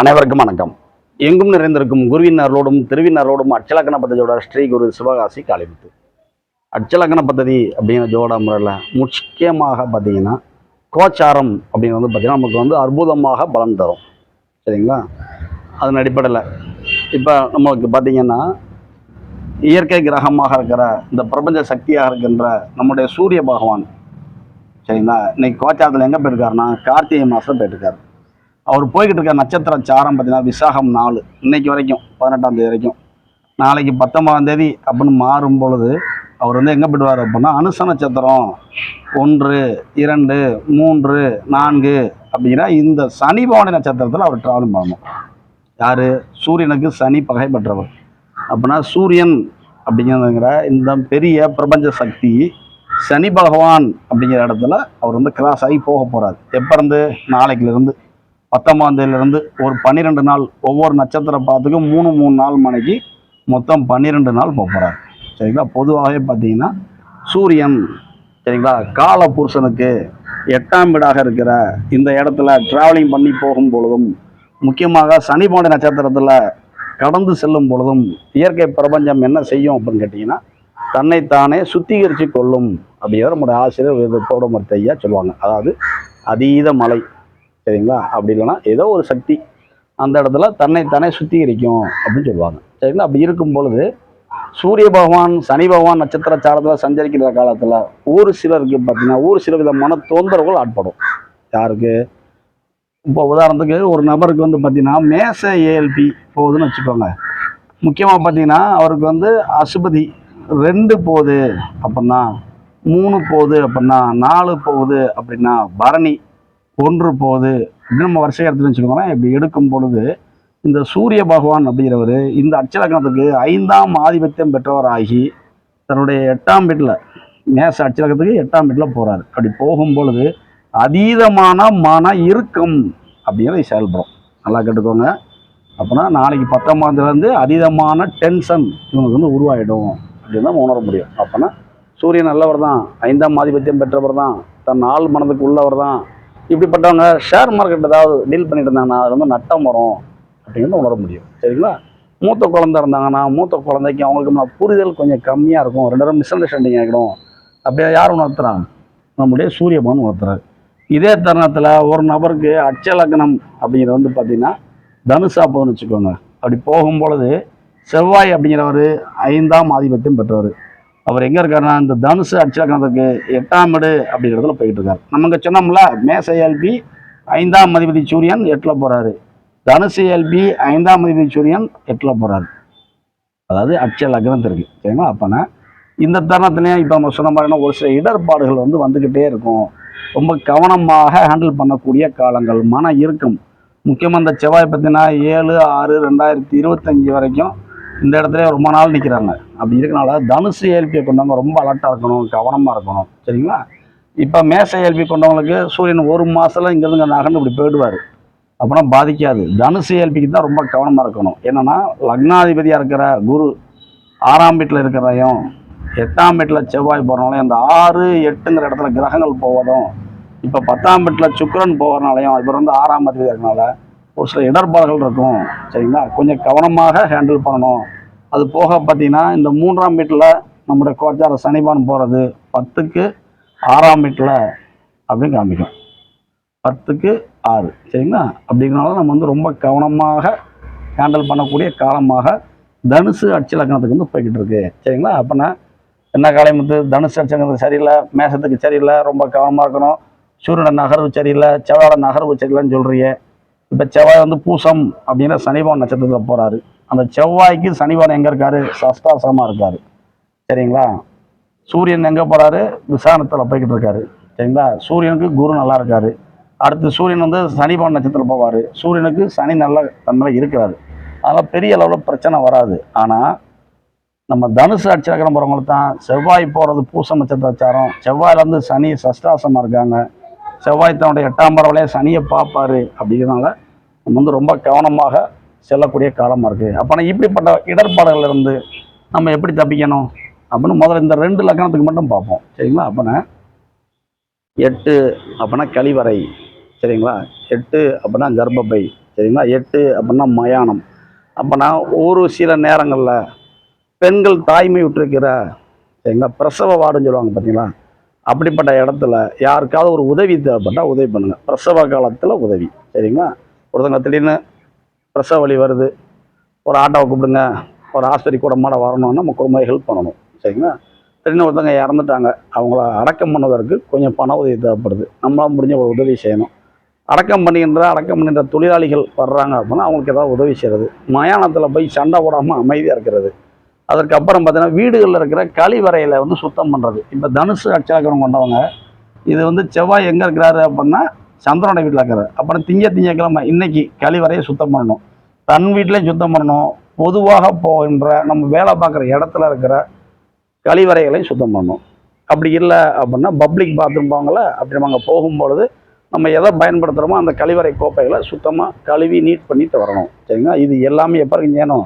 அனைவருக்கும் வணக்கம். எங்கும் நிறைந்திருக்கும் குருவினர்களோடும் திருவினர்களோடும் அச்சலக்கண பத்ததியோட ஸ்ரீ குரு சிவகாசி காளிமுத்து. அச்சலக்கண பத்ததி அப்படிங்கிற ஜோட முறையில் முக்கியமாக பார்த்தீங்கன்னா கோச்சாரம் அப்படின்னு வந்து பார்த்தீங்கன்னா நமக்கு வந்து அற்புதமாக பலன் தரும். சரிங்களா? அதன் அடிப்படையில் இப்போ நம்மளுக்கு பார்த்தீங்கன்னா இயற்கை கிரகமாக இருக்கிற இந்த பிரபஞ்ச சக்தியாக இருக்கின்ற நம்முடைய சூரிய பகவான் சரிங்களா? இன்னைக்கு கோச்சாரத்தில் எங்கே போயிருக்காருன்னா கார்த்திகை மாதம் போயிட்டுருக்காரு. அவர் போய்கிட்டு இருக்க நட்சத்திர சாரம் பார்த்தீங்கன்னா விசாகம் நாலு. இன்னைக்கு வரைக்கும் பதினெட்டாம் தேதி வரைக்கும். நாளைக்கு பத்தொன்பதாம் தேதி அப்படின்னு மாறும் பொழுது அவர் வந்து எங்கே போயிடுவார் அப்படின்னா அனுச நட்சத்திரம். ஒன்று இரண்டு மூன்று நான்கு அப்படிங்கிற இந்த சனி பவனி நட்சத்திரத்தில் அவர் ட்ராவலிங் பண்ணணும். யார்? சூரியனுக்கு சனி பகை பெற்றவர். அப்படின்னா சூரியன் அப்படிங்கிறதுங்கிற இந்த பெரிய பிரபஞ்ச சக்தி சனி பகவான் அப்படிங்கிற இடத்துல அவர் வந்து கிராஸ் ஆகி போக போகிறார் எப்போ இருந்து? நாளைக்குலேருந்து பத்தொம்பதாம் தேதியிலிருந்து ஒரு பன்னிரெண்டு நாள் ஒவ்வொரு நட்சத்திர பாத்துக்கும் மூணு மூணு நாள் மணிக்கு மொத்தம் பன்னிரெண்டு நாள் போகிறார் சரிங்களா? பொதுவாகவே பார்த்தீங்கன்னா சூரியன் சரிங்களா? கால புருஷனுக்கு எட்டாம் வீடாக இருக்கிற இந்த இடத்துல டிராவலிங் பண்ணி போகும் பொழுதும் முக்கியமாக சனி போன்ற நட்சத்திரத்தில் கடந்து செல்லும் பொழுதும் இயற்கை பிரபஞ்சம் என்ன செய்யும் அப்படின்னு கேட்டிங்கன்னா தன்னைத்தானே சுத்திகரித்து கொள்ளும் அப்படிங்கிற நம்முடைய ஆசிரியர் தோடமர்த்தி ஐயா சொல்லுவாங்க. அதாவது அதீத மலை சரிங்களா? அப்படி இல்லைன்னா ஏதோ ஒரு சக்தி அந்த இடத்துல தன்னை தானே சுத்திகரிக்கும் அப்படின்னு சொல்லுவாங்க. சரிங்களா? அப்படி இருக்கும் பொழுது சூரிய பகவான் சனி பகவான் நட்சத்திர சாரத்தில் சஞ்சரிக்கிற காலத்தில் ஒரு சிலருக்கு பார்த்தீங்கன்னா ஒரு சில விதமான தொந்தரவுகள் ஆட்படும். யாருக்கு? இப்போ உதாரணத்துக்கு ஒரு நபருக்கு வந்து பார்த்தீங்கன்னா மேச ஏஎல்பி போகுதுன்னு வச்சுக்கோங்க. முக்கியமாக பார்த்தீங்கன்னா அவருக்கு வந்து அசுபதி ரெண்டு போகுது அப்படின்னா மூணு போகுது அப்படின்னா நாலு போகுது அப்படின்னா பரணி ஒன்று போகுது அப்படின்னு நம்ம வருஷம் எடுத்துன்னு வச்சுக்கோங்களேன். இப்படி எடுக்கும் பொழுது இந்த சூரிய பகவான் அப்படிங்கிறவர் இந்த அச்சலக்கணத்துக்கு ஐந்தாம் ஆதிபத்தியம் பெற்றவராகி தன்னுடைய எட்டாம் வீட்டில் மேச அச்சலக்கத்துக்கு எட்டாம் வீட்டில் போகிறாரு அப்படி போகும் பொழுது அதீதமான மன இறுக்கம் அப்படிங்கிறத செயல்படும். நல்லா கேட்டுக்கோங்க. அப்போனா நாளைக்கு பத்தொம்பதுலேருந்து அதீதமான டென்ஷன் இவனுக்கு வந்து உருவாகிடும் அப்படின்னு தான் உணர முடியும். அப்போனா சூரியன் நல்லவர் தான் ஐந்தாம் ஆதிபத்தியம் பெற்றவர் தான் தன் ஆள் மனதுக்கு உள்ளவர் தான் இப்படிப்பட்டவங்க ஷேர் மார்க்கெட் ஏதாவது டீல் பண்ணிட்டு இருந்தாங்கன்னா அது வந்து நட்டம் வரும். அப்படிங்கிறது உணர முடியும். சரிங்களா? மூத்த குழந்தை இருந்தாங்கன்னா மூத்த குழந்தைக்கு அவங்களுக்கு நம்ம புரிதல் கொஞ்சம் கம்மியாக இருக்கும். ரெண்டு பேரும் மிஸ் அண்டர்ஸ்டாண்டிங் ஆகிடும். அப்படியே யார் உணர்த்துறாங்க நம்முடைய சூரியபான் உணர்த்துறாரு. இதே தருணத்தில் ஒரு நபருக்கு அச்சலக்னம் அப்படிங்கிறது வந்து பார்த்திங்கன்னா தனுஷா போதுன்னு வச்சுக்கோங்க. அப்படி போகும் பொழுது செவ்வாய் அப்படிங்கிறவர் ஐந்தாம் ஆதிபத்தியம் பெற்றவர். அவர் எங்கே இருக்காருன்னா இந்த தனுசு அச்சலக்கணத்துக்கு எட்டாம் இடு அப்படிங்கிறதுல போயிட்டு இருக்காரு நம்ம இங்கே சொன்னோம்ல மேச எல்பி ஐந்தாம் அதிபதி சூரியன் எட்டில் போகிறாரு தனுசு எல்பி ஐந்தாம் அதிபதி சூரியன் எட்டில் போகிறாரு அதாவது அட்சய லக்னத்திற்கு சரிங்களா? அப்போனா இந்த தருணத்துலேயும் இப்போ நம்ம சொன்ன மாதிரினா ஒரு சில இடர்பாடுகள் வந்து வந்துக்கிட்டே இருக்கும். ரொம்ப கவனமாக ஹேண்டில் பண்ணக்கூடிய காலங்கள் மன இறுக்கம். முக்கியமாக இந்த செவ்வாய் பார்த்தீங்கன்னா ஏழு ஆறு ரெண்டாயிரத்தி இருபத்தஞ்சி வரைக்கும் இந்த இடத்துல ரொம்ப நாள் நிற்கிறாங்க அப்படி இருக்கனால தனுசு ஏல்பியை கொண்டவங்க ரொம்ப அலர்ட்டாக இருக்கணும் கவனமாக இருக்கணும். சரிங்களா? இப்போ மேச ஏல்பி கொண்டவங்களுக்கு சூரியன் ஒரு மாதத்தில் இங்கேருந்து நகர்ந்து இப்படி போயிடுவார். அப்படின்னா பாதிக்காது. தனுசு ஏல்பிக்கு தான் ரொம்ப கவனமாக இருக்கணும். என்னென்னா லக்னாதிபதியாக இருக்கிற குரு ஆறாம் வீட்டில் இருக்கிறதையும் எட்டாம் வீட்டில் செவ்வாய் போகிறனாலையும் அந்த ஆறு எட்டுங்கிற இடத்துல கிரகங்கள் போவதும் இப்போ பத்தாம் வீட்டில் சுக்கரன் போகிறனாலையும் இவர் வந்து ஆறாம் அதிபதியாக இருக்கனால ஒரு சில இடர்பாடுகள் இருக்கும். சரிங்களா? கொஞ்சம் கவனமாக ஹேண்டில் பண்ணணும். அது போக பார்த்தீங்கன்னா இந்த மூன்றாம் வீட்டில் நம்முடைய கோச்சார சனிபான் போகிறது பத்துக்கு ஆறாம் வீட்டில் அப்படின்னு காமிக்கும். பத்துக்கு ஆறு. சரிங்களா? அப்படிங்கிறனால நம்ம வந்து ரொம்ப கவனமாக ஹேண்டில் பண்ணக்கூடிய காலமாக தனுசு அட்ச லக்னத்துக்கு வந்து போய்கிட்டு இருக்கு. சரிங்களா? அப்போனா என்ன காலம் வந்து தனுசு அட்சலக்கணத்துக்கு சரியில்லை மேசத்துக்கு சரியில்லை ரொம்ப கவனமாக இருக்கணும். சூரியனோட நகர்வு சரியில்லை செவ்வாயோட நகர்வு சரியில்லைன்னு சொல்கிறீங்க இப்போ செவ்வாய் வந்து பூசம் அப்படின்னா சனிபவன் நட்சத்திரத்தில் போகிறாரு அந்த செவ்வாய்க்கு சனிபவன் எங்கே இருக்காரு? சஷ்டாசமாக இருக்காரு. சரிங்களா? சூரியன் எங்கே போகிறாரு விசாரணத்தில் போய்கிட்டு இருக்காரு. சரிங்களா? சூரியனுக்கு குரு நல்லா இருக்காரு. அடுத்து சூரியன் வந்து சனிபவன் நட்சத்திரம் போவார். சூரியனுக்கு சனி நல்ல தன்மையில் இருக்கிறாரு. அதனால் பெரிய அளவில் பிரச்சனை வராது. ஆனால் நம்ம தனுசு அடிச்சிருக்கிற போகிறவங்களுக்கு தான் செவ்வாய் போகிறது பூசம் நட்சத்திரச்சாரம். செவ்வாயிலேருந்து சனி சஷ்டாசமாக இருக்காங்க. செவ்வாய் தன்னுடைய எட்டாம் பரவலையே சனியை பார்ப்பாரு அப்படிங்கிறதுனால நம்ம வந்து ரொம்ப கவனமாக செல்லக்கூடிய காலமாக இருக்குது அப்போனா இப்படிப்பட்ட இடர்பாடுகள் இருந்து நம்ம எப்படி தப்பிக்கணும்? அப்படின்னு முதல்ல இந்த ரெண்டு லக்கணத்துக்கு மட்டும் பார்ப்போம். சரிங்களா? அப்போனா எட்டு அப்படின்னா கழிவறை. சரிங்களா? எட்டு அப்படின்னா கர்ப்பப்பை. சரிங்களா? எட்டு அப்படின்னா மயானம். அப்போனா ஒரு சில நேரங்களில் பெண்கள் தாய்மை விட்டுருக்கிற சரிங்களா? பிரசவ வார்டுன்னு சொல்லுவாங்க பார்த்தீங்களா அப்படிப்பட்ட இடத்துல யாருக்காவது ஒரு உதவி தேவைப்பட்டால் உதவி பண்ணுங்கள் பிரசவ காலத்தில் உதவி. சரிங்களா? ஒருத்தங்க திடீர்னு பிரசவ வலி வருது. ஒரு ஆட்டோவை கூப்பிடுங்க. ஒரு ஆஸ்பத்திரி கூடமாட வரணும்னா நம்ம குடும்பம் ஹெல்ப் பண்ணணும். சரிங்களா? திடீர்னு ஒருத்தங்க இறந்துட்டாங்க. அவங்கள அடக்கம் பண்ணுவதற்கு கொஞ்சம் பண உதவி தேவைப்படுது. நம்மளால் முடிஞ்ச ஒரு உதவி செய்யணும். அடக்கம் பண்ணுகின்ற அடக்கம் பண்ணுகின்ற தொழிலாளிகள் வர்றாங்க அப்படின்னா அவங்களுக்கு ஏதாவது உதவி செய்கிறது மயானத்தில் போய் சண்டை போடாமல் அமைதியாக இருக்கிறது. அதற்கப்புறம் பார்த்தீங்கன்னா வீடுகளில் இருக்கிற கழிவறையில் வந்து சுத்தம் பண்ணுறது இப்போ தனுசு அட்சரக்கரம் கொண்டவங்க இது வந்து செவ்வாய் எங்கே இருக்கிறாரு அப்படின்னா சந்திரனோட வீட்டில் இருக்கிறாரு. அப்புறம் திங்க திங்கக்கிழமை இன்னைக்கு கழிவறையை சுத்தம் பண்ணணும். தன் வீட்லேயும் சுத்தம் பண்ணணும். பொதுவாக போகின்ற நம்ம வேலை பார்க்குற இடத்துல இருக்கிற கழிவறைகளையும் சுத்தம் பண்ணணும். அப்படி இல்லை அப்படின்னா பப்ளிக் பாத்ரூம் போவாங்கள்ல அப்படி நம்ம அங்கே போகும்பொழுது நம்ம எதை பயன்படுத்துகிறோமோ அந்த கழிவறை கோப்பைகளை சுத்தமாக கழுவி நீட் பண்ணிட்டு வரணும் சரிங்களா? இது எல்லாமே எப்போ வரைக்கும் செய்யணும்?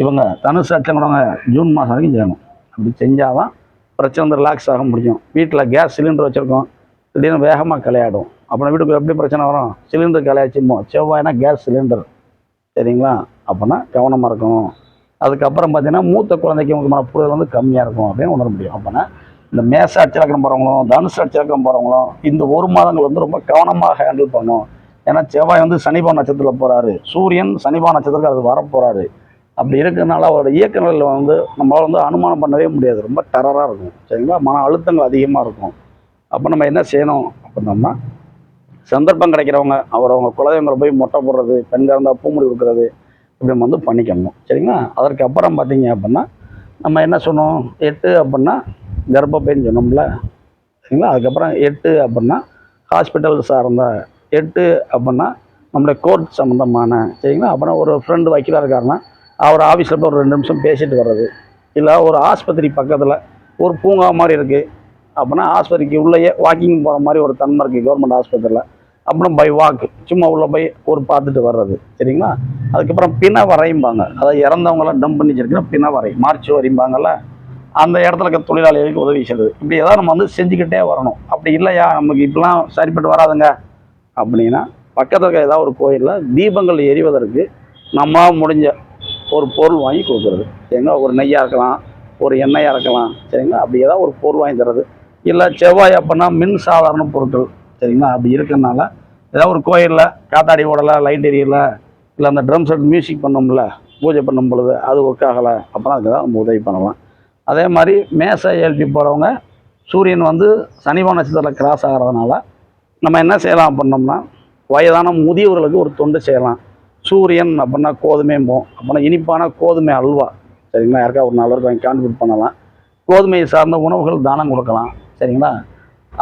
இவங்க தனுசு அச்சங்கிறவங்க ஜூன் மாதம் வரைக்கும் செய்யணும். அப்படி செஞ்சால் தான் பிரச்சனை வந்து ரிலாக்ஸ் ஆக முடியும். வீட்டில் கேஸ் சிலிண்டர் வச்சுருக்கோம். திடீர்னு வேகமாக கலையாடும். அப்புறம் வீட்டுக்கு எப்படி பிரச்சனை வரும். சிலிண்டர் காலியாச்சுமோ செவ்வாய்னா கேஸ் சிலிண்டர். சரிங்களா? அப்போனா கவனமாக இருக்கணும். அதுக்கப்புறம் பார்த்தீங்கன்னா மூத்த குழந்தைக்கு உங்களுக்கு புரிதல் வந்து கம்மியாக இருக்கும் அப்படின்னு உணர முடியும். அப்போனா இந்த மேச அச்சலக்கம் போகிறவங்களும் தனுசு அச்சலக்கம் போகிறவங்களும் இந்த ஒரு மாதங்கள் வந்து ரொம்ப கவனமாக ஹேண்டில் பண்ணும் ஏன்னா செவ்வாய் வந்து சனிபான் நட்சத்திரத்தில் போகிறாரு சூரியன் சனிபான் நட்சத்திரத்தில் அது வரப்போகிறாரு அப்படி இருக்கிறதுனால அவரோட இயக்க நிலையில் வந்து நம்மளால் வந்து அனுமானம் பண்ணவே முடியாது. ரொம்ப டெரராக இருக்கும். சரிங்களா? மன அழுத்தங்கள் அதிகமாக இருக்கும். அப்போ நம்ம என்ன செய்யணும்? அப்படின்னோம்னா சந்தர்ப்பம் கிடைக்கிறவங்க அவர் அவங்க குலதெய்வங்களை போய் மொட்டை போடுறது பெண்கள் இருந்தால் பூமுடி கொடுக்குறது இப்படி நம்ம வந்து பண்ணிக்கணும். சரிங்களா? அதற்கு அப்புறம் பார்த்தீங்க அப்படின்னா நம்ம என்ன சொன்னோம்? எட்டு அப்படின்னா கர்ப்பப்பைன்னு சொன்னோம்ல. சரிங்களா? அதுக்கப்புறம் எட்டு அப்படின்னா ஹாஸ்பிட்டல் சார்ந்த எட்டு அப்படின்னா நம்மளுடைய கோர்ட் சம்மந்தமான சரிங்களா? அப்புறம் ஒரு ஃப்ரெண்டு வக்கீலாக இருக்காருன்னா அவர் ஆஃபீஸில் போய் ஒரு ரெண்டு நிமிஷம் பேசிட்டு வர்றது. இல்லை ஒரு ஆஸ்பத்திரி பக்கத்தில் ஒரு பூங்கா மாதிரி இருக்குது அப்படின்னா ஆஸ்பத்திரிக்கு உள்ளேயே வாக்கிங் போகிற மாதிரி ஒரு தன்மை இருக்குது கவர்மெண்ட் ஆஸ்பத்திரியில் அப்புறம் பை வாக்கு சும்மா உள்ளே போய் ஒரு பார்த்துட்டு வர்றது. சரிங்களா? அதுக்கப்புறம் பிண வரையும்பாங்க. அதாவது இறந்தவங்களாம் டம்ப் பண்ணி வச்சிருக்கிற பிண வரை. மார்ச் வரையும்பாங்கல்ல? அந்த இடத்துல இருக்க தொழிலாளிகளுக்கு உதவி செய்கிறது இப்படி ஏதாவது நம்ம வந்து செஞ்சுக்கிட்டே வரணும். அப்படி இல்லையா? நமக்கு இப்படிலாம் சரிப்பட்டு வராதுங்க. அப்படின்னா பக்கத்தில் இருக்க ஏதாவது ஒரு கோயிலில் தீபங்கள் எரிவதற்கு நம்ம முடிஞ்ச ஒரு பொருள் வாங்கி கொடுக்குறது. சரிங்களா ஒரு நெய்யாக இருக்கலாம் ஒரு எண்ணெயாக இருக்கலாம். சரிங்களா? அப்படி ஏதாவது ஒரு பொருள் வாங்கி தர்றது. இல்லை செவ்வாய் அப்படின்னா மின் சாதாரண பொருட்கள். சரிங்களா அப்படி இருக்கிறதுனால ஏதாவது ஒரு கோயிலில் காத்தாடி ஓடலை லைட் எரியல இல்லை அந்த ட்ரம் செட் மியூசிக் பண்ணோம்ல பூஜை பண்ணும் பொழுது அது ஒர்க் ஆகலை அப்புறம் அதுக்கு தான் நம்ம உதவி பண்ணலாம். அதே மாதிரி மேச எழுப்பி போகிறவங்க சூரியன் வந்து சனிபான நட்சத்திரத்தில் கிராஸ் ஆகிறதுனால நம்ம என்ன செய்யலாம் அப்படின்னோம்னா வயதான முதியவர்களுக்கு ஒரு தொண்டு செய்யலாம். சூரியன் அப்படின்னா கோதுமைம்போம் அப்படின்னா இனிப்பான கோதுமை அல்வா. சரிங்களா? யாருக்கா ஒரு நாலு பேருக்கு வாங்கி கான்ட்ரிபியூட் பண்ணலாம். கோதுமையை சார்ந்த உணவுகள் தானம் கொடுக்கலாம். சரிங்களா?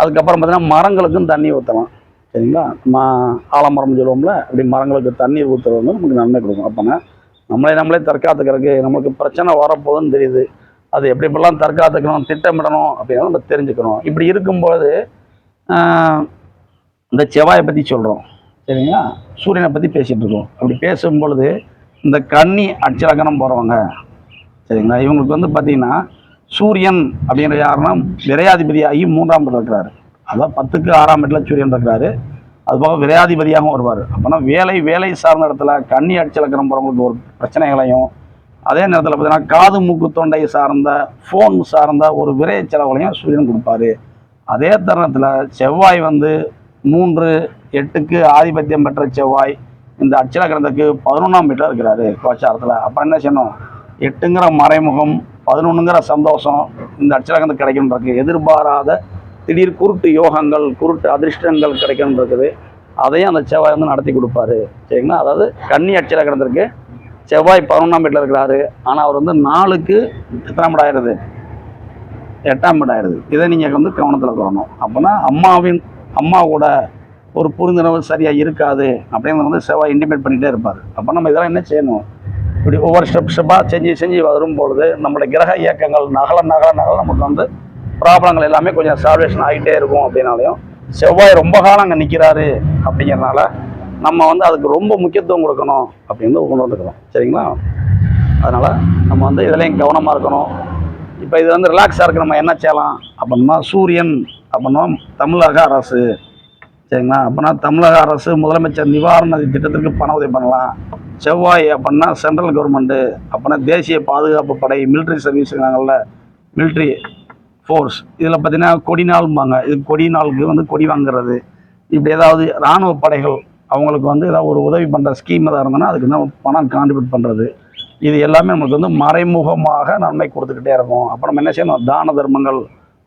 அதுக்கப்புறம் பார்த்தீங்கன்னா மரங்களுக்கும் தண்ணி ஊற்றலாம் சரிங்களா? நம்ம ஆலமரம் சொல்லுவோம்ல அப்படி மரங்களுக்கு தண்ணீர் ஊற்றுறது வந்து நமக்கு நன்மை கொடுக்கும். அப்போனா நம்மளே நம்மளே தற்காத்துக்கிறதுக்கு நமக்கு பிரச்சனை வரப்போகுதுன்னு தெரியுது. அது எப்படி எப்படிலாம் தற்காத்துக்கணும் திட்டமிடணும் அப்படின்னா நம்ம தெரிஞ்சுக்கணும். இப்படி இருக்கும்போது இந்த செவ்வாயை பற்றி சொல்கிறோம் சரிங்களா? சூரியனை பற்றி பேசிகிட்டு இருக்கோம். அப்படி பேசும்பொழுது இந்த கன்னி அட்சலக்கணம் போகிறவங்க சரிங்களா? இவங்களுக்கு வந்து பார்த்திங்கன்னா சூரியன் அப்படிங்கிற யாருன்னா விரையாதிபதியாகி மூன்றாம் இடத்துல இருக்கிறாரு. அதான் பத்துக்கு ஆறாம் இடத்துல சூரியன் இருக்கிறாரு. அது போக விரையாதிபதியாகவும் வருவார். அப்போனா வேலை வேலை சார்ந்த இடத்துல கண்ணி அடிச்சலக்கரம் போகிறவங்களுக்கு ஒரு பிரச்சனைகளையும் அதே நேரத்தில் பார்த்தீங்கன்னா காது மூக்கு தொண்டை சார்ந்த ஃபோன் சார்ந்த ஒரு விரைய செலவுகளையும் சூரியன் கொடுப்பாரு. அதே தருணத்தில் செவ்வாய் வந்து மூன்று எட்டுக்கு ஆதிபத்தியம் பெற்ற செவ்வாய் இந்த அச்சலக்கரத்துக்கு பதினொன்றாம் வீட்டில் இருக்கிறாரு கோச்சாரத்தில். அப்புறம் என்ன செய்யணும்? எட்டுங்கிற மறைமுகம் பதினொன்றுங்கிற சந்தோஷம் இந்த அச்சலக்கரத்துக்கு கிடைக்கணுன்றது எதிர்பாராத திடீர் குருட்டு யோகங்கள் குருட்டு அதிர்ஷ்டங்கள் கிடைக்கணுன்றது அதையும் அந்த செவ்வாய் வந்து நடத்தி கொடுப்பாரு. சரிங்களா? அதாவது கன்னி அச்சலக்கரத்திற்கு செவ்வாய் பதினொன்றாம் வீட்டில் இருக்கிறாரு. ஆனால் அவர் வந்து நாளுக்கு எத்தனாம் இடம் ஆயிடுது? எட்டாம் வீடு ஆயிடுது. இதை நீங்கள் வந்து கவனத்தில் கொள்ளணும். அப்போனா அம்மாவின் அம்மா கூட ஒரு புரிந்துணர்வு சரியாக இருக்காது அப்படின்னு வந்து செவ்வாய் இன்டிமேட் பண்ணிகிட்டே இருப்பார். அப்போ நம்ம இதெல்லாம் என்ன செய்யணும்? இப்படி ஒவ்வொரு ஸ்டெப் ஸ்டெப்பாக செஞ்சு செஞ்சு வரும் பொழுது நம்மளுடைய கிரக இயக்கங்கள் நகல நகல நகல நமக்கு வந்து ப்ராப்ளங்கள் எல்லாமே கொஞ்சம் சால்வேஷன் ஆகிட்டே இருக்கும் அப்படின்னாலையும் செவ்வாய் ரொம்ப காலம் அங்கே நிற்கிறாரு அப்படிங்கிறனால நம்ம வந்து அதுக்கு ரொம்ப முக்கியத்துவம் கொடுக்கணும் அப்படின்னு கொண்டு வந்துக்கிறோம் சரிங்களா? அதனால் நம்ம வந்து இதுலேயும் கவனமாக இருக்கணும். இப்போ இது வந்து ரிலாக்ஸாக இருக்கு நம்ம என்ன செய்யலாம்? அப்படின்னா சூரியன் அப்படின்னா தமிழக அரசு. சரிங்களா? அப்படின்னா தமிழக அரசு முதலமைச்சர் நிவாரண திட்டத்திற்கு பண உதவி பண்ணலாம். செவ்வாய் அப்படின்னா சென்ட்ரல் கவர்மெண்ட்டு அப்படின்னா தேசிய பாதுகாப்பு படை மிலிட்ரி சர்வீஸுங்கிறாங்கல்ல மிலிட்ரி ஃபோர்ஸ் இதில் பார்த்தீங்கன்னா கொடி நாள்பாங்க இது கொடி நாளுக்கு வந்து கொடி வாங்குறது. இப்படி ஏதாவது இராணுவ படைகள் அவங்களுக்கு வந்து ஏதாவது ஒரு உதவி பண்ணுற ஸ்கீம் எதாவது இருந்ததுன்னா அதுக்கு தான் பணம் கான்ட்ரிபியூட் பண்ணுறது இது எல்லாமே நமக்கு வந்து மறைமுகமாக நன்மை கொடுத்துக்கிட்டே இருக்கும். அப்போ நம்ம என்ன செய்யணும்? தான தர்மங்கள்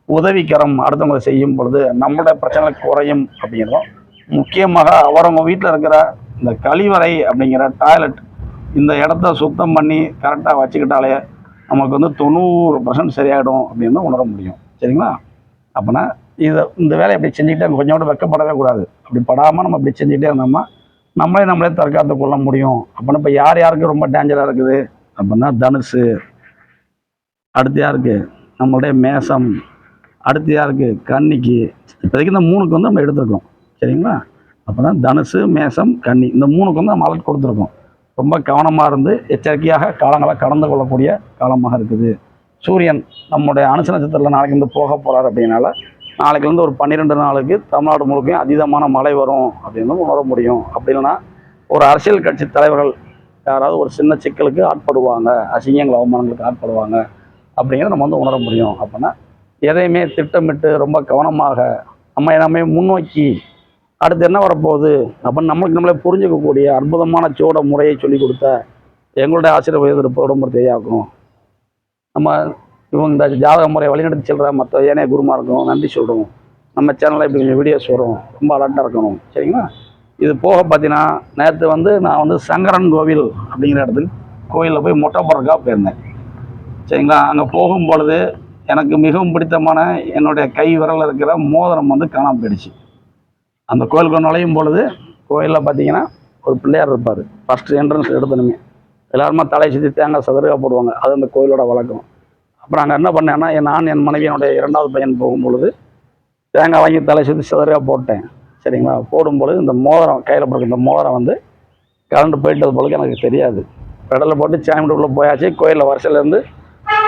உதவிக்கரம் அடுத்தவங்களை செய்யும் பொழுது நம்மளோட பிரச்சனை குறையும் அப்படிங்கிறதும் முக்கியமாக அவரவங்க வீட்டில் இருக்கிற இந்த கழிவறை அப்படிங்கிற டாய்லெட் இந்த இடத்த சுத்தம் பண்ணி கரெக்டாக வச்சுக்கிட்டாலே நமக்கு வந்து தொண்ணூறு பர்சன்ட் சரியாயிடும் அப்படின்னு தான் உணர முடியும். சரிங்களா? அப்போனா இதை இந்த வேலையை அப்படி செஞ்சுக்கிட்டே கொஞ்சம் கூட வெக்கப்படவே கூடாது. அப்படி படாமல் நம்ம அப்படி செஞ்சுக்கிட்டே இருந்தோம்னா நம்மளே நம்மளே தற்காத்து கொள்ள முடியும். அப்படின்னா இப்போ யார் யாருக்கு ரொம்ப டேஞ்சராக இருக்குது? அப்படின்னா தனுசு. அடுத்து யாருக்கு? நம்மளுடைய மேசம். அடுத்து யாருக்கு? கன்னிக்கு இப்போதைக்கு இந்த மூணுக்கு வந்து நம்ம எடுத்துருக்கோம். சரிங்களா? அப்போ தனுசு மேசம் கன்னி இந்த மூணுக்கு வந்து நம்ம அலர்ட் கொடுத்துருக்கோம். ரொம்ப கவனமாக இருந்து எச்சரிக்கையாக காலங்களை கடந்து கொள்ளக்கூடிய காலமாக இருக்குது. சூரியன் நம்முடைய அனுச நட்சத்திரத்தில் நாளைக்கு வந்து போக போகிறார் அப்படின்னால நாளைக்கு வந்து ஒரு பன்னிரெண்டு நாளுக்கு தமிழ்நாடு முழுக்கையும் அதீதமான மழை வரும் அப்படின்னு உணர முடியும். அப்படி இல்லைன்னா ஒரு அரசியல் கட்சி தலைவர்கள் யாராவது ஒரு சின்ன சிக்கலுக்கு ஆட்படுவாங்க அசிங்கங்கள் அவமானங்களுக்கு ஆட்படுவாங்க அப்படிங்கிறத நம்ம வந்து உணர முடியும். அப்படின்னா எதையுமே திட்டமிட்டு ரொம்ப கவனமாக நம்ம எல்லாமே முன்னோக்கி அடுத்து என்ன வரப்போகுது? அப்படின்னு நம்மளுக்கு நம்மளே புரிஞ்சுக்கக்கூடிய அற்புதமான சோட முறையை சொல்லி கொடுத்த எங்களுடைய ஆசிரியர் வயது உடம்பு தெரியாக்கும் நம்ம இவங்க இந்த ஜாதக முறையை வழிநடத்தி செல்கிற மற்ற ஏனைய குருமாருக்கும் நன்றி சொல்கிறோம் நம்ம சேனலில் இப்படி கொஞ்சம் வீடியோஸ் வரும். ரொம்ப அலர்ட்டாக இருக்கணும். சரிங்களா? இது போக பார்த்தீங்கன்னா நேற்று வந்து நான் வந்து சங்கரன் கோவில் அப்படிங்கிற இடத்துக்கு கோயிலில் போய் மொட்டை போடுறதுக்காக போயிருந்தேன். சரிங்களா? அங்கே போகும் பொழுது எனக்கு மிகவும் பிடித்தமான என்னுடைய கை விரலில் இருக்கிற மோதிரம் வந்து காணாம போயிடுச்சு. அந்த கோயிலுக்கு நுழையும் பொழுது கோயிலில் பார்த்தீங்கன்னா ஒரு பிள்ளையார் இருப்பார். ஃபஸ்ட்டு என்ட்ரன்ஸ் எடுத்தணுமே எல்லாருமே தலையை சுற்றி தேங்காய் சதுரகா போடுவாங்க. அது அந்த கோயிலோட வழக்கம். அப்புறம் அங்கே என்ன பண்ணேன்னா என் நான் என் மனைவி என்னுடைய இரண்டாவது பையன் போகும் பொழுது தேங்காய் வாங்கி தலை சுற்றி சதுரகா போட்டேன். சரிங்களா? போடும்பொழுது இந்த மோதிரம் கையில் போடுற இந்த மோதிரம் வந்து கரண்ட் போயிட்டது பொழுது எனக்கு தெரியாது. பெடலில் போட்டு சாமிட்டுக்குள்ளே உள்ளே போயாச்சு. கோயிலில் வரிசையிலேருந்து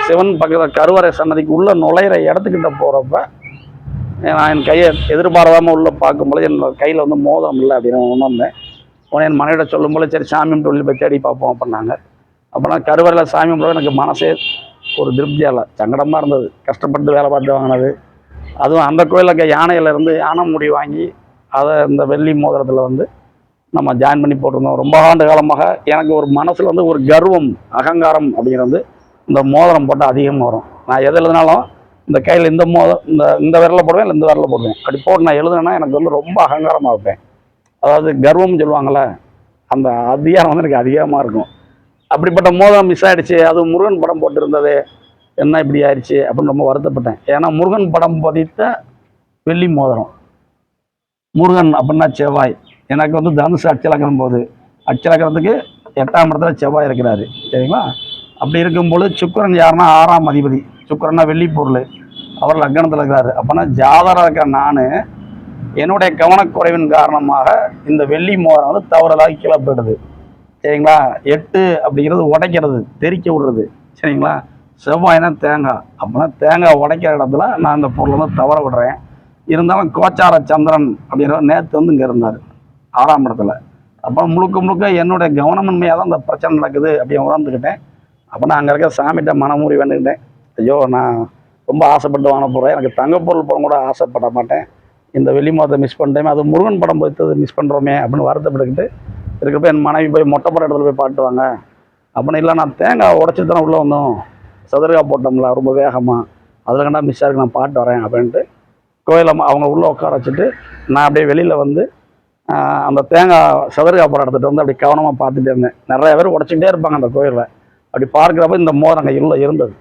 சிவன் பக்கத்தில் கருவறை சன்னதிக்கு உள்ளே நுழையிற இடத்துக்கிட்ட போகிறப்ப நான் என் கையை எதிர்பாராமல் உள்ளே பார்க்கும்போது என் கையில் வந்து மோதிரம் இல்லை அப்படின்னு உணர்ந்தேன். உடனே என் மனைவிட சொல்லும்போது சரி சாமி கும்பிட்டு போய் தேடி பார்ப்போம் அப்படின்னாங்க. அப்போ நான் கருவறையில் சாமி கும்பிட எனக்கு மனசே ஒரு திருப்தியாக இல்லை. சங்கடமாக இருந்தது. கஷ்டப்பட்டு வேலை பார்த்து வாங்கினது. அதுவும் அந்த கோயிலில் யானையிலேருந்து யானை முடி வாங்கி அதை இந்த வெள்ளி மோதிரத்தில் வந்து நம்ம ஜாயின் பண்ணி போட்டிருந்தோம். ரொம்ப ஆண்டு காலமாக எனக்கு ஒரு மனசில் வந்து ஒரு கர்வம் அகங்காரம் அப்படிங்கிறது இந்த மோதிரம் போட்டால் அதிகமாக வரும். நான் எது எழுதினாலும் இந்த கையில் இந்த மோதிரம் இந்த இந்த விரலில் போடுவேன் இல்லை இந்த விரலில் போடுவேன். அப்படி போட்டு நான் எழுதுனேன்னா எனக்கு வந்து ரொம்ப அகங்காரமாக இருப்பேன். அதாவது கர்வம்னு சொல்லுவாங்கள்ல அந்த அதிகாரம் வந்து எனக்கு அதிகமாக இருக்கும். அப்படிப்பட்ட மோதம் மிஸ் ஆகிடுச்சு அது முருகன் படம் போட்டிருந்தது என்ன இப்படி ஆயிடுச்சு அப்படின்னு ரொம்ப வருத்தப்பட்டேன். ஏன்னா முருகன் படம் பதித்த வெள்ளி மோதிரம். முருகன் அப்படின்னா செவ்வாய். எனக்கு வந்து தனுசு அச்சலக்கணம் போகுது. அச்சலக்கணத்துக்கு எட்டாம் இடத்துல செவ்வாய் இருக்கிறாரு. சரிங்களா? அப்படி இருக்கும்பொழுது சுக்கிரன் யாருன்னா ஆறாம் அதிபதி. சுக்கரன்னா வெள்ளி பொருள். அவர் லக்னத்தில் இருக்கிறாரு. அப்போனா ஜாதகம் இருக்கிற நான் என்னுடைய கவனக்குறைவின் காரணமாக இந்த வெள்ளி மோதிரம் வந்து தவறலாக கீழே போயிடுது சரிங்களா? எட்டு அப்படிங்கிறது உடைக்கிறது தெறிக்க விடுறது. சரிங்களா? செவ்வாய்னா தேங்காய். அப்படின்னா தேங்காய் உடைக்கிற இடத்துல நான் இந்த பொருளை வந்து தவற விடுறேன். இருந்தாலும் கோச்சார சந்திரன் அப்படிங்கிற நேற்று வந்து இங்கே இருந்தார் ஆறாம் இடத்துல. அப்போ முழுக்க முழுக்க என்னுடைய கவனமின்மையாக தான் இந்த பிரச்சனை நடக்குது அப்படின்னு உணர்ந்துக்கிட்டேன் அப்போ நான் அங்கே இருக்க சாமிகிட்ட மனமுறி வேண்டுக்கிட்டேன். ஐயோ நான் ரொம்ப ஆசைப்பட்டு வாங்க போகிறேன் எனக்கு தங்கப்பொருள் படம் கூட ஆசைப்பட மாட்டேன். இந்த வெளி மாதத்தை மிஸ் பண்ணிட்டேன் அது முருகன் படம் போய்த்தது மிஸ் பண்ணுறோமே அப்படின்னு வருத்தப்பட்டுக்கிட்டு இருக்கப்ப என் மனைவி போய் மொட்டை படம் இடத்துல போய் பாட்டுவாங்க. அப்படின்னு இல்லை நான் தேங்காய் உடச்சி தானே உள்ளே வந்தோம். சதுரகா போட்டோம்ல ரொம்ப வேகமாக அதில் கண்டா மிஸ் ஆகிருக்கு நான் பாட்டு வரேன் அப்படின்ட்டு கோயிலம்மா அவங்க உள்ளே உட்கார வச்சுட்டு நான் அப்படியே வெளியில் வந்து அந்த தேங்காய் சதுரகா போகிற இடத்துட்டு வந்து அப்படி கவனமாக பார்த்துட்டே இருந்தேன். நிறைய பேர் உடச்சிக்கிட்டே இருப்பாங்க அந்த கோயிலில். அப்படி பார்க்குறப்ப இந்த மோதிரம் அங்கே இல்லை இருந்தது.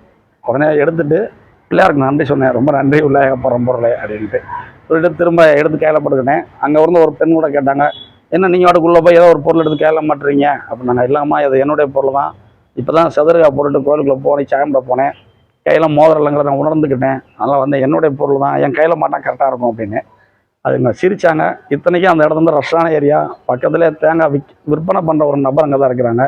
உடனே எடுத்துகிட்டு பிள்ளையாருக்கு நன்றி சொன்னேன். ரொம்ப நன்றி உள்ள பரம்பொருளை பொருளை அப்படின்ட்டு. சொல்லிட்டு திரும்ப எடுத்து கையில் போட்டுக்கிட்டேன் அங்கே இருந்து ஒரு பெண் கூட கேட்டாங்க என்ன நீங்கள் வாட்டுக்குள்ளே போய் ஏதோ ஒரு பொருள் எடுத்து கையில் மாட்டுறீங்க? அப்படின்னாங்க இல்லாமல் இது என்னுடைய பொருள் தான். இப்போ தான் சதுரகா போட்டுட்டு கோயிலுக்குள்ளே போனேன் சாயம்பட போனேன். கையில் மோதிரம் இல்லைங்கிறத நான் உணர்ந்துக்கிட்டேன். அதெல்லாம் வந்து என்னுடைய பொருள் தான். என் கையில் மாட்டால் கரெக்டாக இருக்கும் அப்படின்னு. அதுங்க சிரிச்சாங்க. இத்தனைக்கும் அந்த இடத்துல வந்து ரஷ்ஷான ஏரியா பக்கத்துலேயே தேங்காய் விக் விற்பனை பண்ணுற ஒரு நபர் அங்கே தான் இருக்கிறாங்க.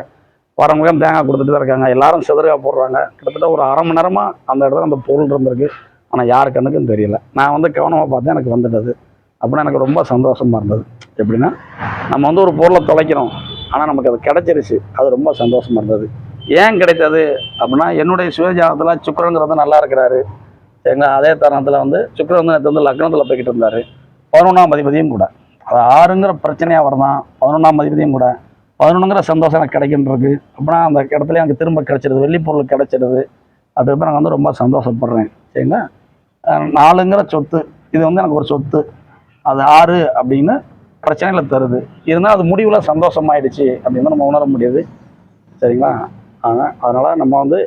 வரவங்க தேங்காய் கொடுத்துட்டு தான் இருக்காங்க. எல்லாரும் சதுரகா போடுறாங்க. கிட்டத்தட்ட ஒரு அரை மணி நேரமாக அந்த இடத்துல அந்த பொருள் இருந்திருக்கு. ஆனால் யார் கண்ணுக்கும் தெரியல. நான் வந்து கவனமாக பார்த்தேன். எனக்கு வந்துட்டது. அப்படின்னா எனக்கு ரொம்ப சந்தோஷமாக இருந்தது. எப்படின்னா நம்ம வந்து ஒரு பொருளை தொலைக்கிறோம். ஆனால் நமக்கு அது கிடச்சிருச்சு. அது ரொம்ப சந்தோஷமாக இருந்தது. ஏன் கிடைத்தது? அப்படின்னா என்னுடைய சுயஜாதத்தில் சுக்கரங்கிறது நல்லா இருக்கிறாரு. எங்கள் அதே தருணத்தில் வந்து சுக்கிரன் வந்து நேற்று வந்து லக்னத்தில் போய்கிட்டு இருந்தார். பதினொன்றாம் அதிபதியும் கூட. அது ஆறுங்கிற பிரச்சனையாக வரதான். பதினொன்றாம் அதிபதியும் கூட. பதினொன்றுங்கிற சந்தோஷம் எனக்கு கிடைக்கின்றது. அப்படின்னா அந்த இடத்துல எனக்கு திரும்ப கிடைச்சிருது வெள்ளி பொருள் கிடைச்சிருது. அப்படின்றப்ப நான் வந்து ரொம்ப சந்தோஷப்படுறேன். சரிங்களா? நாலுங்கிற சொத்து இது வந்து எனக்கு ஒரு சொத்து. அது ஆறு அப்படின்னு பிரச்சனைகளை தருது. இருந்தால் அது முடிவில் சந்தோஷமாயிடுச்சு அப்படின்னு நம்ம உணர முடியுது. சரிங்களா? ஆனால் அதனால் நம்ம வந்து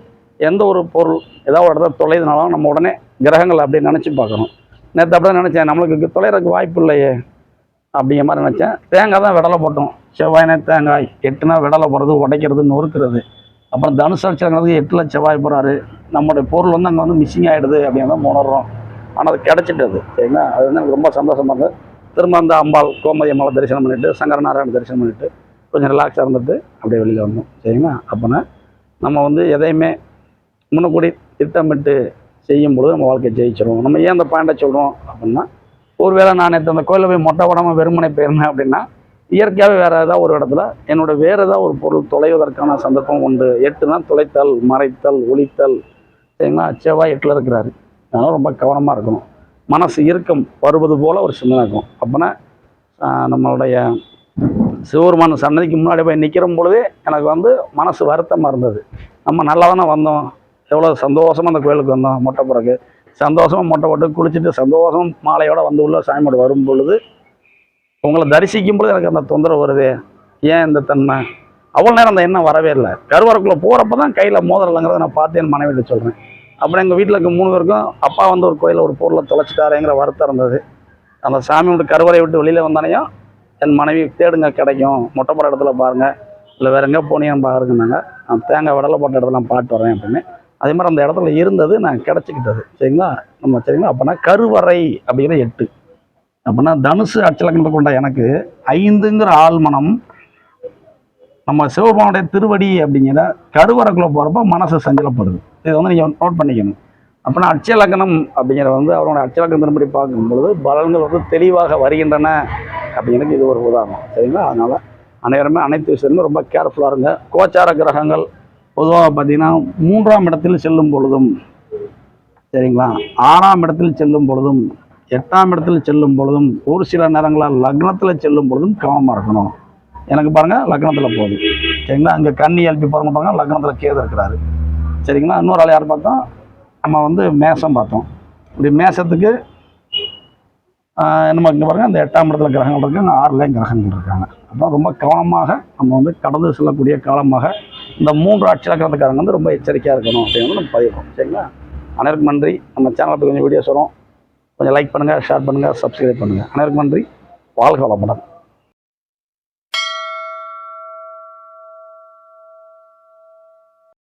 எந்த ஒரு பொருள் ஏதாவது ஒரு இடத்துல தொலைதுனாலும் நம்ம உடனே கிரகங்கள் அப்படி நினச்சி பார்க்கணும். நேற்று அப்படியே நினச்சேன். நம்மளுக்கு தொலைறதுக்கு வாய்ப்பு இல்லையே அப்படிங்கிற மாதிரி நினச்சேன். தேங்காய் தான் விடலை போட்டோம். செவ்வாய்னா தேங்காய் எட்டுனா விடலை போடுறது உடைக்கிறது நொறுக்கிறது. அப்புறம் தனுசு அடிச்சாங்கிறது எட்டில் செவ்வாய் போகிறாரு நம்மளுடைய பொருள் வந்து அங்கே வந்து மிஸ்ஸிங் ஆகிடுது அப்படின்னு தான் உணர்றோம். ஆனால் அது கிடச்சிட்டது சரிங்களா? அது வந்து எனக்கு ரொம்ப சந்தோஷமாக இருந்தது. திரும்ப அந்த அம்பாள் கோமதி அம்மாவை தரிசனம் பண்ணிவிட்டு சங்கரநாராயண தரிசனம் பண்ணிவிட்டு கொஞ்சம் ரிலாக்ஸாக இருந்துட்டு அப்படியே வெளியில் வந்தோம் சரிங்களா? அப்போனா நம்ம வந்து எதையுமே முன்னக்கூடி திட்டமிட்டு செய்யும் பொழுது நம்ம வாழ்க்கையை ஜெயிச்சிடுவோம் நம்ம ஏன் அந்த பாயிண்டை சொல்கிறோம் அப்படின்னா ஒருவேளை நான் நேற்று அந்த கோயிலில் போய் மொட்டை உடம்பு வெறுமனை போயிருந்தேன் அப்படின்னா இயற்கையாகவே வேறு ஏதாவது ஒரு இடத்துல என்னோட வேறு ஏதாவது ஒரு பொருள் தொலைவதற்கான சந்தர்ப்பம் உண்டு. எட்டுனா தொலைத்தல் மறைத்தல் ஒளித்தல். சரிங்களா செவ்வாய் எட்டில் இருக்கிறாரு. அதனால் ரொம்ப கவனமாக இருக்கணும். மனசு இறுக்கம் வருவது போல் ஒரு சிந்தனை இருக்கும். அப்போனா நம்மளுடைய சிவபெருமான சன்னதிக்கு முன்னாடி போய் நிற்கிற பொழுதே எனக்கு வந்து மனசு வருத்தமாக இருந்தது. நம்ம நல்லா தானே வந்தோம். எவ்வளோ சந்தோஷமாக அந்த கோயிலுக்கு வந்தோம். மொட்டை பிறகு சந்தோஷமாக மொட்டை போட்டு குளிச்சுட்டு சந்தோஷம் மாலையோடு வந்து உள்ள சாமியோட வரும் பொழுது உங்களை தரிசிக்கும் பொழுது எனக்கு அந்த தொந்தரவு வருது. ஏன் இந்த தன்மை? அவ்வளோ நேரம் அந்த எண்ணம் வரவே இல்லை. கருவறைக்குள்ளே போகிறப்ப தான் கையில் மோதிரலைங்கிறத நான் பார்த்து என் மனைவிட்டு சொல்கிறேன் அப்புறம் எங்கள் வீட்டில் இருக்க மூணு பேருக்கும் அப்பா வந்து ஒரு கோயிலில் ஒரு பொருளை தொலைச்சிட்டாரேங்கிற வருத்தம் இருந்தது. அந்த சாமியோட கருவறை விட்டு வெளியில் வந்தானையும் என் மனைவி தேடுங்க கிடைக்கும். மொட்டை இடத்துல பாருங்கள் இல்லை வேற எங்கே போனியான்னு பாருங்கன்னாங்க. நான் தேங்காய் விடலை போட்ட இடத்துல நான் பாட்டு வரேன் அப்படின்னு. அதே மாதிரி அந்த இடத்துல இருந்தது நான் கிடச்சிக்கிட்டது. சரிங்களா? நம்ம சரிங்களா? அப்போனா கருவறை அப்படிங்கிற எட்டு. அப்படின்னா தனுசு அச்சலக்கணத்தை கொண்ட எனக்கு ஐந்துங்கிற ஆழ்மனம் நம்ம சிவபெருமானுடைய திருவடி அப்படிங்கிற கருவறைக்குள்ளே போகிறப்ப மனசு சஞ்சலப்படுது. இதை வந்து நீங்கள் நோட் பண்ணிக்கணும். அப்படின்னா அட்சலக்கணம் அப்படிங்கிற வந்து அவரோட அட்சலக்கணத்தின்படி பார்க்கும்பொழுது பலன்கள் வந்து தெளிவாக வருகின்றன அப்படிங்கிறது இது ஒரு உதாரணம். சரிங்களா? அதனால் அனைவருமே அனைத்து விஷயங்களும் ரொம்ப கேர்ஃபுல்லாக இருங்க. கோச்சார கிரகங்கள் பொதுவாக பார்த்தீங்கன்னா மூன்றாம் இடத்தில் செல்லும் பொழுதும் சரிங்களா? ஆறாம் இடத்தில் செல்லும் பொழுதும் எட்டாம் இடத்தில் செல்லும் பொழுதும் ஒரு சில நேரங்களில் லக்னத்தில் செல்லும் பொழுதும் கவனமாக இருக்கணும். எனக்கு பாருங்கள் லக்னத்தில் போகுது. சரிங்களா? அங்கே கண்ணி எழுப்பி பாருங்க பாருங்க லக்னத்தில் கேது இருக்கிறாரு. சரிங்களா? இன்னொரு ஆள் யார் பார்த்தோம்? நம்ம வந்து மேசம் பார்த்தோம். இப்படி மேசத்துக்கு நம்ம இங்கே பாருங்கள் அந்த எட்டாம் இடத்துல கிரகங்கள் இருக்காங்க ஆறுலேயும் கிரகங்கள் இருக்காங்க. அப்போ ரொம்ப கவனமாக நம்ம வந்து கடந்து செல்லக்கூடிய காலமாக இந்த மூன்று அட்சலக்கணத்துக்காரங்க வந்து ரொம்ப எச்சரிக்கையாக இருக்கணும் அப்படின்னு நம்ம பதிவுறோம் சரிங்களா? அனைவருக்கும் நன்றி. நம்ம சேனலுக்கு கொஞ்சம் வீடியோஸ் வரும் கொஞ்சம் லைக் பண்ணுங்கள் ஷேர் பண்ணுங்கள் சப்ஸ்கிரைப் பண்ணுங்கள் அனைவருக்கும் நன்றி. வாழ்க வளமுடன்.